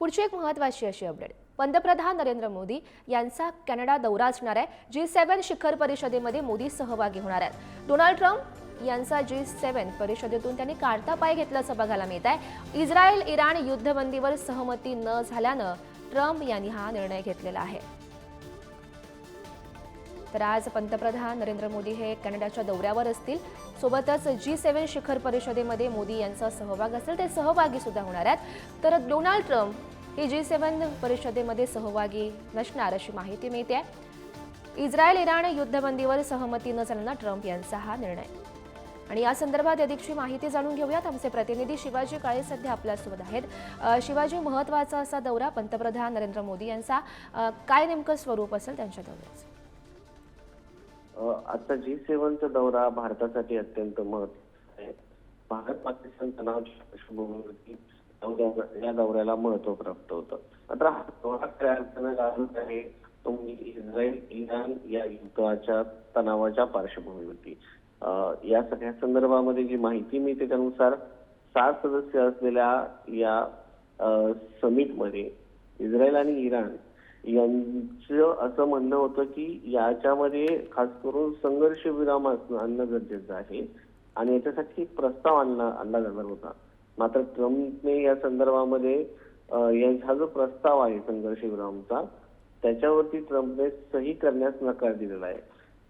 पुढची एक महत्वाची अशी अपडेट पंतप्रधान नरेंद्र मोदी यांचा कॅनडा दौरा असणार आहे जी सेव्हन शिखर परिषदेमध्ये मोदी सहभागी होणार आहेत. डोनाल्ड ट्रम्प यांचा जी सेव्हन परिषदेतून त्यांनी काढता पाय घेतल्याचं बघायला मिळत आहे. इस्रायल इराण युद्धबंदीवर सहमती न झाल्यानं ट्रम्प यांनी हा निर्णय घेतलेला आहे. तर आज पंतप्रधान नरेंद्र मोदी हे कॅनडाच्या दौऱ्यावर असतील. सोबतच जी सेव्हन शिखर परिषदेमध्ये मोदी यांचा सहभाग असेल ते सहभागी सुद्धा होणार आहेत. तर डोनाल्ड ट्रम्प हे जी सेव्हन परिषदेमध्ये सहभागी नसणार अशी माहिती मिळते. आहे इस्रायल इराण युद्धबंदीवर सहमती न झाल्यानं ट्रम्प यांचा हा निर्णय. आणि या संदर्भात अधिकची माहिती जाणून घेऊयात. आमचे प्रतिनिधी शिवाजी काळे सध्या आपल्यासोबत आहेत. शिवाजी महत्त्वाचा असा दौरा पंतप्रधान नरेंद्र मोदी यांचा. काय नेमकं स्वरूप असेल त्यांच्या दौऱ्याचं? आजचा जी सेव्हनचा दौरा भारतासाठी अत्यंत महत्त्वाचा आहे. भारत पाकिस्तान तणाव पार्श्वभूमीवरती दौऱ्या- या दौऱ्याला महत्त्व प्राप्त होतं. मात्र हा दौरा खऱ्या अर्थानं आहे तो इस्रायल इराण या युद्धाच्या तणावाच्या पार्श्वभूमीवरती. या सगळ्या संदर्भामध्ये जी माहिती मिळते त्यानुसार सात सदस्य असलेल्या या समिटमध्ये इस्रायल आणि इराण यांचं असं म्हणणं होतं की याच्यामध्ये खास करून संघर्ष विराम असणं आणणं गरजेचं आहे. आणि याच्यासाठी एक प्रस्ताव आणला आणला जाणार होता. मात्र ट्रम्पने या संदर्भामध्ये हा जो प्रस्ताव आहे संघर्ष विरामचा त्याच्यावरती ट्रम्पने सही करण्यास नकार दिलेला आहे.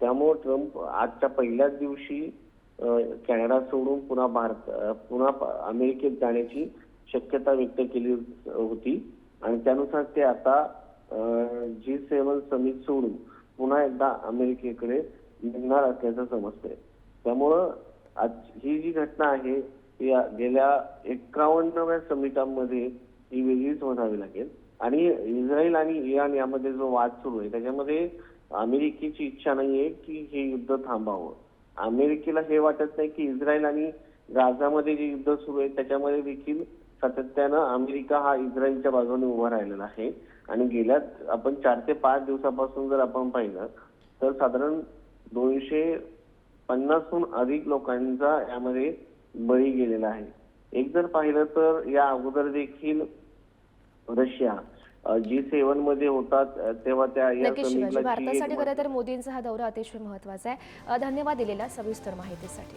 त्यामुळे ट्रम्प आजच्या पहिल्याच दिवशी कॅनडा सोडून पुन्हा भारत पुन्हा अमेरिकेत जाण्याची शक्यता व्यक्त केली होती. आणि त्यानुसार ते आता जी सेवन समिट सोडून पुन्हा एकदा अमेरिकेकडे निघणार असल्याचं समजतंय. त्यामुळं आज ही जी घटना आहे ती या गेल्या एकावन्नव्या समिटामध्ये ही वेगळीच म्हणावी लागेल. आणि इस्रायल आणि इराण यामध्ये जो वाद सुरू आहे त्याच्यामध्ये अमेरिकेची इच्छा नाहीये की हे युद्ध थांबावं. अमेरिकेला हे वाटत नाही की इस्रायल आणि गाझामध्ये जे युद्ध सुरू आहे त्याच्यामध्ये देखील सातत्यानं अमेरिका हा इस्रायलच्या बाजूने उभा राहिलेला आहे. आणि गेल्या आपण चार ते पाच दिवसापासून जर आपण पाहिलं तर साधारण दोनशे पन्नासहून अधिक लोकांचा यामध्ये बळी गेलेला आहे. एक जर पाहिलं तर या अगोदर देखील रशिया जी सेव्हनमध्ये होतात तेव्हा त्या भारतासाठी खरं तर मोदींचा हा दौरा अतिशय महत्त्वाचा आहे. धन्यवाद दिलेल्या सविस्तर माहितीसाठी.